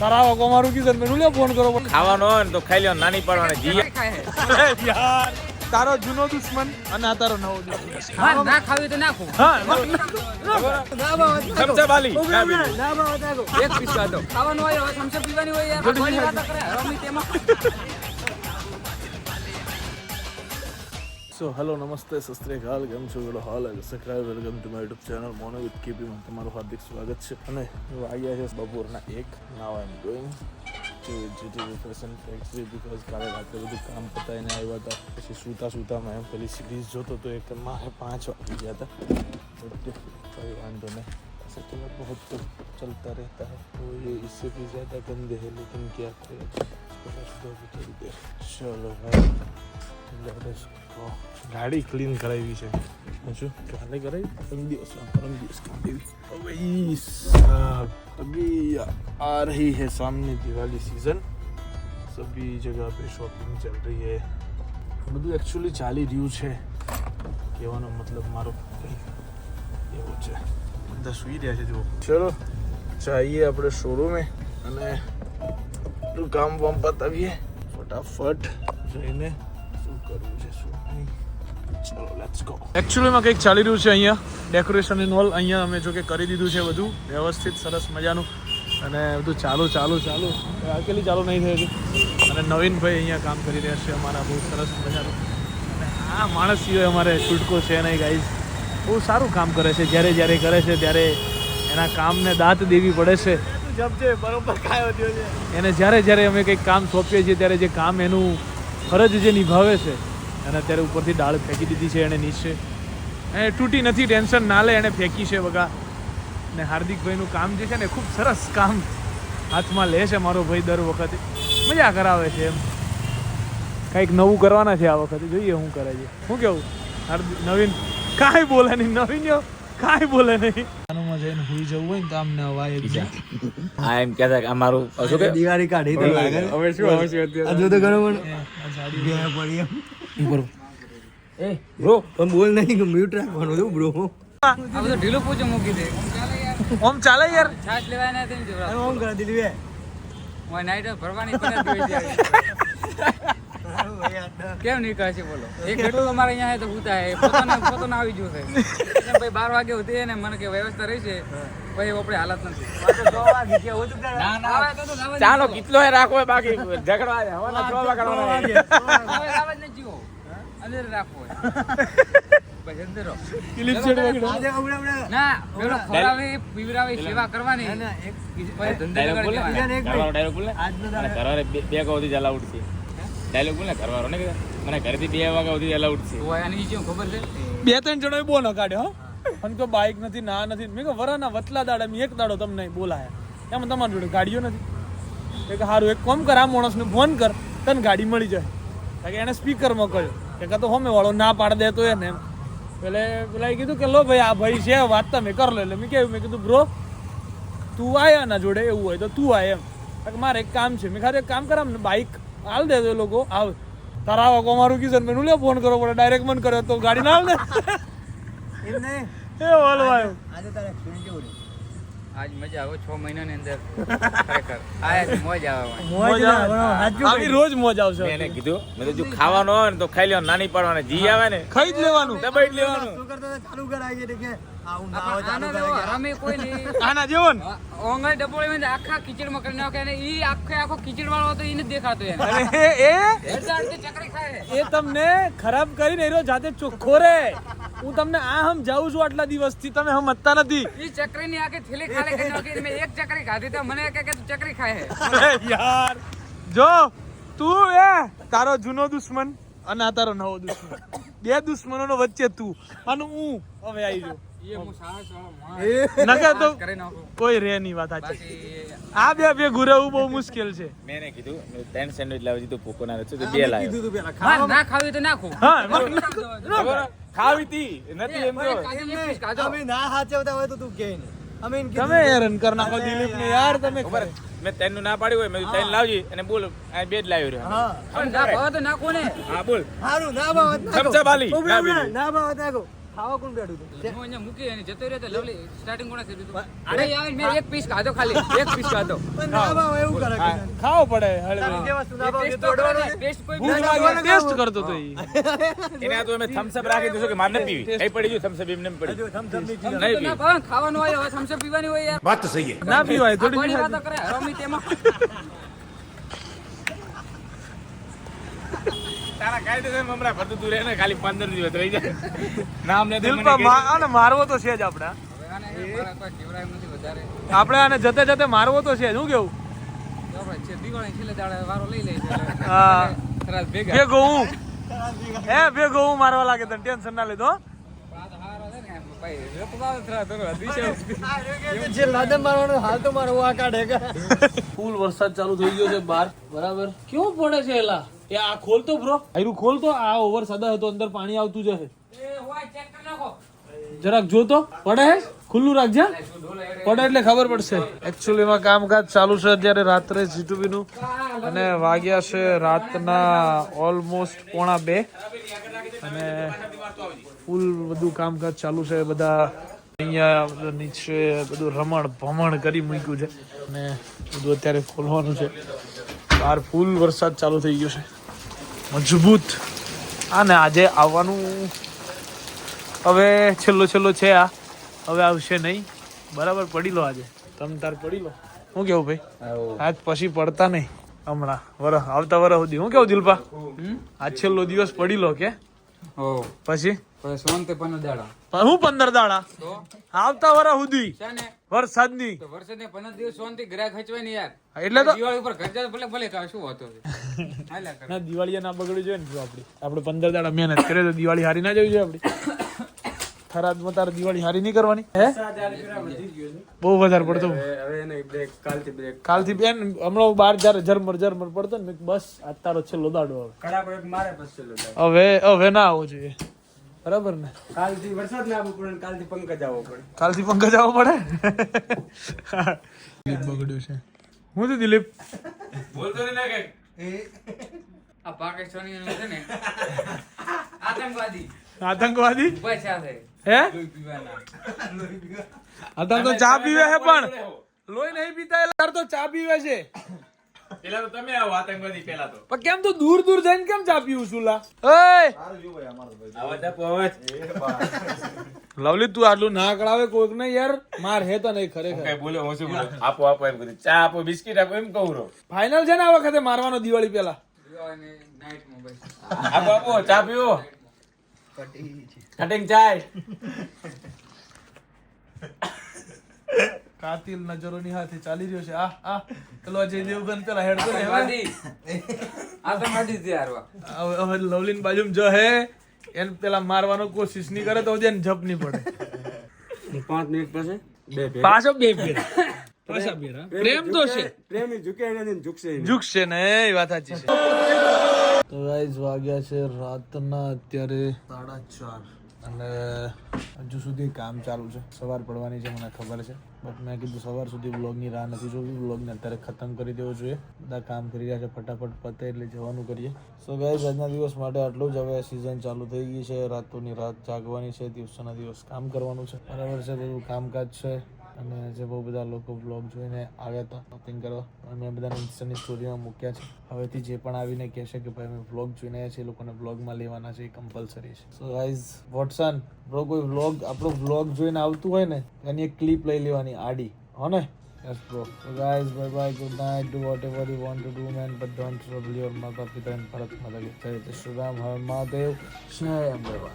તારા આવો કોમારું કીધું મેં લ્યો ફોન કરો ખાવાનો હોય ને તો ખાઈ લ્યો નાની પાડવાની જી યાર તારો જૂનો દુશ્મન અને આ તારો નવો દુશ્મન ના ખાવી તો નાખું હા ચમચા બાલી ના બીજું. એક પીસ ખાવાનું હોય હવે થમ્સઅપ પીવાની હોય યાર ખાવાની વાતો કરે હરામી તેમાં સો હેલો નમસ્તે સસ્ત્રીકાલ કેમ છો બોલો હાલ subscribe welcome to my YouTube channel mono with કેપીમાં તમારું હાર્દિક સ્વાગત છે અને વાગ્યા છે બપોરના એક now I am going to GTV fashion factory because કાલે રાત્રે બધું કામ પતાવીને આવ્યા હતા પછી સૂતા સૂતા મેં પેલી સિરીઝ જોતો તો એક મારે પાંચ વાગી ગયા હતા બટ कोई वांधो नहीं ऐसे तो बहुत तो चलता रहता है तो ये इससे भी ज़्यादा गंदे है लेकिन क्या करें इसको बस दो भी थोड़ी देर चलो भाई let us go. ગાડી ક્લીન કરાવી છે. શું? કાલે કરાવી? પરમ દિવસ પરમ દિવસ કરાવી અભી આ રહી હે सामने દિવાળી સિઝન સભી जगह પે શોપિંગ चल રહી હે. બધું એકચ્યુઅલી ચાલી રહ્યું છે. કહેવાનો મતલબ મારો એવો છે. બધા સુઈ રહ્યા છે જુઓ. ચલો ચાહીએ આપણે શોરૂમે અને કામ વામ પતાવીએ. ફટાફટ જઈને કરવું છે શું? ચલો લેટ્સ ગો એકચ્યુઅલીમાં કંઈક ચાલી રહ્યું છે અહીંયા. ડેકોરેશન ઇન ઓલ અહીંયા અમે જો કે કરી દીધું છે બધું. વ્યવસ્થિત સરસ મજાનું. અને બધું ચાલુ ચાલુ ચાલુ. અકેલી ચાલુ નહીં થયું અને નવીનભાઈ અહીંયા કામ કરી રહ્યા છે અમારા બહુ સરસ મજાનું. અને આ માણસ સિવાય અમારે છૂટકો છે નહીં ગાઈઝ બહુ સારું કામ કરે છે. જ્યારે જ્યારે કરે છે ત્યારે એના કામને દાંત દેવી પડે છે. જપજે બરોબર ખાયો થયો છે એને જ્યારે જ્યારે અમે કંઈક કામ સોંપીએ છીએ ત્યારે જે કામ એનું ફરજ જે નિભાવે છે અને અત્યારે ઉપરથી ડાળ ફેંકી દીધી છે એણે નીચે એ તૂટી નથી, ટેન્શન ના લે એણે ફેંકી છે વગા ને હાર્દિકભાઈનું કામ જે છે ને ખૂબ સરસ કામ હાથમાં લે છે મારો ભાઈ દર વખતે. મજા કરાવે છે એમ. કંઈક નવું કરવાના છે આ વખતે. જોઈએ શું કરે છે. શું કેવું? હાર્દિક નવીન કાંઈ બોલે નહીં. નવીન કાંઈ બોલે નહીં. આનુમાં જઈને સુઈ જવું હોય ને તો આમને અવાય જ. આ એમ કહેતા કે અમારું શું કે? દિવાળી કાઢી તો લાગે હવે શું હવે શું આ જો તો ઘણો પણ જાડી બે પડી એમ. એ બ્રો પણ બોલ નહીં કે મ્યુટ રાખવાનો છું બ્રો આ બધું ઢીલું પૂછું મૂકી દે. યાર ઓમ ચાલે યાર. છાશ લેવાય ના તેમ જોરા ઓમ કરે દીધી બે. ઓય નાઈટ ભરવાની પણ જોઈ જાય કેમ નહીં કહે છે બોલો? એક કેટલું અમારે અહીંયા હે તો ભૂતા હે પોતાને પોતાને આવી ગયું છે કેમ ભાઈ બાર વાગે ઉઠી ને મને કે વ્યવસ્થા રહી છે પછી આપણે હાલત નથી. ચાલો કેટલો રાખો બાકી. ઝઘડવા અંદર રાખવો પછી ના પેલો ખવડાવી પીવડાવી સેવા કરવાની. પછી બે બે જલા છે. ડાયલોગ બોલ? ને ઘરવાળો ને મને ઘરેથી બે વાગ્યા સુધી અલાઉડ છે. બે ત્રણ જણા બોલો કાઢ્યો હો અને તો બાઇક નથી, ના નથી. મેં કહ્યું વરાના વતલા દાડા મેં એક દાડો તમને બોલાયા. એમ તમારી જોડે ગાડીઓ નથી. એ કે સારું એક કોમ કર, આ માણસને ફોન કર, તને ગાડી મળી જાય. કે એણે સ્પીકરમાં કહ્યું. કે કાં તો હોમે વાળો ના પાડ દે તો એને એમ. પેલે પેલા કીધું કે, લો ભાઈ, આ ભાઈ છે, વાત તમે કર લો. એટલે મેં કેવું મેં કીધું, બ્રો, તું આયા ના જોડે, એવું હોય તો તું આય એમ. કે મારે એક કામ છે. મેં ખાલી એક કામ કરામ ને બાઇક હાલ દેજો એ લોકો, આવ. તારા આવા કોમારું કીધું મેં લે ફોન કરો પડે ડાયરેક્ટ મન કર્યો તો ગાડી ના હાલ ને એમ નહીં એ બોલો આજે તારે એક્સિડન્ટ કેવું રહ્યું? આજ મજા આવે છ મહિનાની અંદર ખરેખર. આજ મોજ આવે મોજ આવે. આવી રોજ મોજ આવશે. મેં એને કીધું મેં તો જો ખાવાનો હોય ને તો ખાઈ લેવાનું નાની પાડવાની જી આવે ને. ખાઈ જ લેવાનું. દબાઈ જ લેવાનું. શું કરતો હતો? ચાલુ કરાવી એટલે કે આવું ના હોય ચાલુ તો કરાવી કોઈ નહીં. આના જેવો ને? ઓંગળ ડબોળી માં આખા કિચડમાં કરી નાખે અને ઈ આખે આખો કિચડ વાળો હતો એને દેખાતો એને. અરે એ? એ તમને ખરાબ કરીને એરો જાતે ચોખ્ખો રે. હું તમને આ હમ જાઉં છું આટલા દિવસથી તમે સમજતા નથી. ઈ ચકરી ની આખી થેલી ખાલી કરી નાખી મેં એક ચકરી ખાધી તો મને કે કે તું ચકરી ખાય હે અરે યાર. જો તું એ તારો જૂનો દુશ્મન અને આ તારો નવો દુશ્મન. બે દુશ્મનોનો વચ્ચે તું અને હું હવે આવી જો નકર તો કોઈ રે નહીં વાત સાચી. આ બે બે ગુરેવું બહુ મુશ્કેલ છે. મેં કીધું મેં ત્રણ સેન્ડવિચ લાવી દીધું ભૂકો ના રચ્યું બે લાવ્યો. કીધું તું પેલા ના ખાવી તો નાખો. હા? ખાવી તી નથી એમ ખાધો. અમે ના હાચવતા હોય તો તું કે અમે તમે હેરાન કર નાખો દિલીપ ને યાર. તમે ખબર મેં તેનું ના પાડ્યું હોય મેં તેન લાવજી અને બોલ આ બે જ લાવ્યો રહ્યો. હા. પણ ના ભાવ તો નાખો ને. હા બોલ. સારું ના ભાવ નાખો. ચમચા બાલી ના બાબત નાખો. ખાવા કોણ બેઠું હતું. હું અહીંયા મૂકી અને જતો રહ્યો તો લવલી સ્ટાર્ટિંગ કોણે કર્યું અરે યાર મેં એક પીસ ખાધો ખાલી એક પીસ ખાધો. ના એવું કરે ખાવો પડે હળવે જે વસ્તુ ના ભાવ એ ટેસ્ટ તો તો કરો અડવાનું ને, ટેસ્ટ કોઈ ટેસ્ટ કરતો તો એને આ તો અમે થમ્સ અપ રાખી દીધું કે માર પીવી. પડી ગયું? થમ્સ અપ એમને પડી નહીં ખાવાનું હોય હવે થમ્સ અપ પીવાની હોય યાર. ના પીવાય થોડી કોની કરે? હરામી તેમાં. તારા કાયદેસર મમરા ભરતું તું રહે ને ખાલી દિવસ રહી જાય. નામ આને મારવો તો છે જ આપણે. હવે આને મારા કોઈ કેવડાય નથી વધારે. આપણે આને જતે જતે મારવો તો છે શું કેવું? છે ભેગા. હું. હે ભેગો હું મારવા લાગે તને ટેન્શન ના લીધો છે ફૂલ વરસાદ ચાલુ થઈ ગયો છે બહાર. બરાબર. કેવો પડે છે એલા? એ આ ખોલતો બ્રો આયરું ખોલતો આ ઓવર સદા હતો અંદર પાણી આવતું જશે. જરાક જો તો. પડે હે? ખુલ્લું રાખજે. પડે એટલે ખબર પડશે. એકચ્યુઅલી એમાં કામકાજ ચાલુ છે અત્યારે રાત્રે જીટુબી નું અને વાગ્યા છે રાતના ઓલમોસ્ટ પોણા બે. અને ફૂલ બધું કામકાજ ચાલુ છે. બધા અહીંયા નીચે બધું રમણ ભમણ કરી મૂક્યું છે. અને બધું અત્યારે ખોલવાનું છે. બહાર ફૂલ વરસાદ ચાલુ થઈ ગયો છે. મજબૂત. હા ને આજે આવવાનું હવે છેલ્લો છેલ્લો છે આ. હવે આવશે નહીં. બરાબર પડી લો આજે. તમ તાર પડી લો. શું કેવું ભાઈ? આજ પછી પડતા નહીં. હમણાં વરસ આવતા વરસ સુધી. હું કેવું દિલપા? આજ છેલ્લો દિવસ પડી લો કે? પછી? સોનતે પનો દાડા હું પંદર દાડા આવતા વરા સુધી. છે ને? વરસાદની. તો વરસાદ ને પંદર દિવસ સોનથી ગ્રાહક ખચવાય ને યાર. એટલે તો દિવાળી ઉપર ખર્ચા ભલે ભલે શું હોતો ના દિવાળી ના બગડવી જોઈએ ને જો આપડે. આપડે પંદર દાડા મહેનત કરે તો દિવાળી હારી ના જવી જોઈએ આપડી. થરાદમાં તારે દિવાળી હારી નહીં કરવાની? હે? બહુ વધારે પડતો હવે નહીં બ્રેક કાલથી બ્રેક કાલથી બેન હમણાં બાર જયારે ઝરમર ઝરમર પડતો ને બસ આ તારો છેલ્લો દાડો હવે હવે હવે ના આવવો જોઈએ. બરાબર ને? કાલથી વરસાદ ના આવવો પડે કાલથી પંકજ આવવો પડે. કાલથી પંકજ આવવો પડે? દિલીપ બગડ્યું છે. હું છું દિલીપ? બોલતો નહીં લાગે આ પાકિસ્તાની છે ને આતંકવાદી. આતંકવાદી? હે? આતંક તો ચા પીવે છે પણ. લોહી નહીં પીતા એટલે તો ચા પીવે છે. પેલા તો તમે આવો આતંકવાદી પેલા તો. પણ કેમ તો દૂર દૂર જઈને કેમ ચા પીવું છું લા? લવલી તું આટલું ના કળાવે કોઈક ને યાર. માર હે તો નહીં ખરેખર. કઈ બોલે હું શું બોલું? આપો આપો એમ કીધું ચા આપો બિસ્કિટ આપો એમ કહું રહો. ફાઇનલ છે ને આ વખતે મારવાનો દિવાળી પેલા આપો આપો ચા પીવો. કટિંગ ચાય કાતિલ નજરોની હાથે ચાલી રહ્યો છે. આ આ. પેલો અજય દેવગન પેલા હેડ તો આ તો આતંકવાદી છે હારવા. હવે લવલીન બાજુમાં જો હે એને પેલા મારવાનો કોશિશ નહીં કરે તો એને જપ નહીં પડે. પાંચ મિનિટ પછી? બે પાછો બે ફેર પાછા બે પ્રેમ તો છે. પ્રેમી ઝુકે એને ઝુકશે ઝુકશે ને એ વાત સાચી છે. તો ગાઈઝ વાગ્યા છે રાતના અત્યારે સાડા ચાર. અને હજુ સુધી કામ ચાલુ છે. સવાર પડવાની છે, મને ખબર છે. બટ મેં કીધું સવાર સુધી વ્લોગની રાહ નથી જોવી. વ્લોગને અત્યારે ખતમ કરી દેવો જોઈએ. બધા કામ કરી રહ્યા છે, ફટાફટ પતે એટલે જવાનું કરીએ. સો ગાઈઝ આજના દિવસ માટે આટલું જ. હવે સિઝન ચાલુ થઈ ગઈ છે. રાતોની રાત જાગવાની છે, દિવસોના દિવસ કામ કરવાનું છે. બરાબર છે, બધું કામકાજ છે. અને જે બહુ બધા લોકો બ્લોગ જોઈને આવ્યા હતા શોપિંગ કરવા અને મેં બધાને ઇન્સ્ટાની સ્ટોરીમાં મૂક્યા છે હવેથી જે પણ આવીને કહેશે કે ભાઈ અમે બ્લોગ જોઈને આવ્યા છે એ લોકોને બ્લોગમાં લેવાના છે એ કમ્પલસરી છે સો ગાઈઝ વોટસન બ્રો કોઈ બ્લોગ આપણો બ્લોગ જોઈને આવતું હોય ને એની એક ક્લિપ લઈ લેવાની આડી હો ને Yes, bro. So guys, bye bye good night. Do what you want to to do man don't trouble your mother, માતા and Bharat mother. Jai Shri Ram Har Mahadev જય અંબેવા